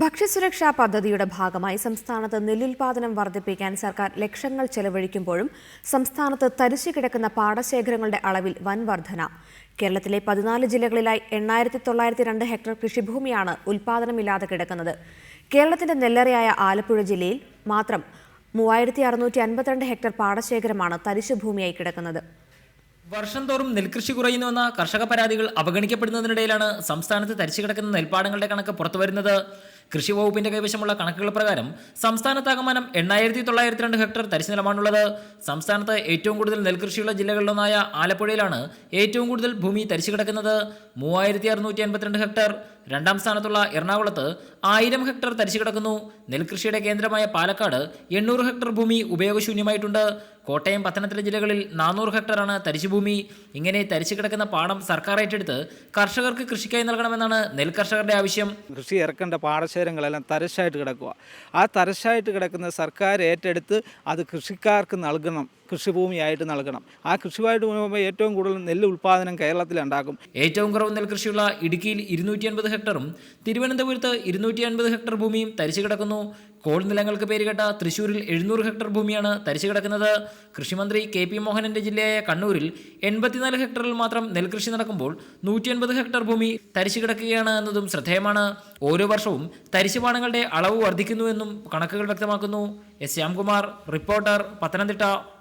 ഭക്ഷ്യസുരക്ഷാ പദ്ധതിയുടെ ഭാഗമായി സംസ്ഥാനത്ത് നെല്ലുൽപാദനം വർദ്ധിപ്പിക്കാൻ സർക്കാർ ലക്ഷങ്ങൾ ചെലവഴിക്കുമ്പോഴും സംസ്ഥാനത്ത് തരിശു കിടക്കുന്ന പാടശേഖരങ്ങളുടെ അളവിൽ വൻ വർധന. കേരളത്തിലെ പതിനാല് ജില്ലകളിലായി എണ്ണായിരത്തി തൊള്ളായിരത്തി രണ്ട് ഹെക്ടർ കൃഷിഭൂമിയാണ് ഉൽപാദനമില്ലാതെ കിടക്കുന്നത്. കേരളത്തിന്റെ നെല്ലറയായ ആലപ്പുഴ ജില്ലയിൽ മാത്രം മൂവായിരത്തി അറുന്നൂറ്റി അൻപത്തിരണ്ട് ഹെക്ടർ പാടശേഖരമാണ് തരിശു ഭൂമിയായി കിടക്കുന്നത്. വർഷം തോറും നെൽകൃഷി കുറയുന്നുവെന്ന കർഷക പരാതികൾ അവഗണിക്കപ്പെടുന്നതിനിടയിലാണ് സംസ്ഥാനത്ത് തരിച്ചു കിടക്കുന്ന നെൽപ്പാടങ്ങളുടെ കണക്ക് പുറത്തുവരുന്നത്. കൃഷി വകുപ്പിന്റെ കൈവശമുള്ള കണക്കുകൾ പ്രകാരം സംസ്ഥാനത്താകമാനം എണ്ണായിരത്തി തൊള്ളായിരത്തി രണ്ട് ഹെക്ടർ തരിശുനിലമാണുള്ളത്. സംസ്ഥാനത്ത് ഏറ്റവും കൂടുതൽ നെൽകൃഷിയുള്ള ജില്ലകളിലൊന്നായ ആലപ്പുഴയിലാണ് ഏറ്റവും കൂടുതൽ ഭൂമി തരിച്ചു കിടക്കുന്നത്. മൂവായിരത്തി അറുന്നൂറ്റി അൻപത്തിരണ്ട് ഹെക്ടർ. രണ്ടാം സ്ഥാനത്തുള്ള എറണാകുളത്ത് ആയിരം ഹെക്ടർ തരിച്ചു കിടക്കുന്നു. നെൽകൃഷിയുടെ കേന്ദ്രമായ പാലക്കാട് എണ്ണൂറ് ഹെക്ടർ ഭൂമി ഉപയോഗശൂന്യമായിട്ടുണ്ട്. കോട്ടയം പത്തനംതിട്ട ജില്ലകളിൽ നാനൂറ് ഹെക്ടറാണ് തരിശുഭൂമി ഇങ്ങനെ തരിച്ചു കിടക്കുന്ന പാടം സർക്കാർ ഏറ്റെടുത്ത് കർഷകർക്ക് കൃഷിക്കായി നൽകണമെന്നാണ് നെൽകർഷകരുടെ ആവശ്യം. കൃഷി ഇറക്കേണ്ട പാടശേഖരങ്ങളെല്ലാം തരശായിട്ട് കിടക്കുക. ആ തരശായിട്ട് കിടക്കുന്ന സർക്കാർ ഏറ്റെടുത്ത് അത് കൃഷിക്കാർക്ക് നൽകണം. കൃഷിഭൂമിയായിട്ട് നൽകണം. ആ കൃഷിയായിട്ട് പോകുമ്പോൾ ഏറ്റവും കൂടുതൽ നെല്ല് ഉൽപ്പാദനം കേരളത്തിലുണ്ടാക്കും ഏറ്റവും കുറവ് നെൽകൃഷിയുള്ള ഇടുക്കിയിൽ ഇരുന്നൂറ്റി അൻപത് ഹെക്ടറും തിരുവനന്തപുരത്ത് ഇരുന്നൂറ്റി അൻപത് ഹെക്ടർ ഭൂമിയും തരിച്ചു കിടക്കുന്നു. കോൾ നിലങ്ങൾക്ക് പേരുകേട്ട തൃശൂരിൽ എഴുന്നൂറ് ഹെക്ടർ ഭൂമിയാണ് തരിച്ചു കിടക്കുന്നത് കൃഷിമന്ത്രി കെ പി മോഹനന്റെ ജില്ലയായ കണ്ണൂരിൽ എൺപത്തിനാല് ഹെക്ടറിൽ മാത്രം നെൽകൃഷി നടക്കുമ്പോൾ നൂറ്റി അൻപത് ഹെക്ടർ ഭൂമി തരിച്ചു കിടക്കുകയാണ് എന്നതും ശ്രദ്ധേയമാണ്. ഓരോ വർഷവും തരിശുപാടങ്ങളുടെ അളവ് വർദ്ധിക്കുന്നുവെന്നും കണക്കുകൾ വ്യക്തമാക്കുന്നു. S Shyamkumar reporter Pathanamthitta.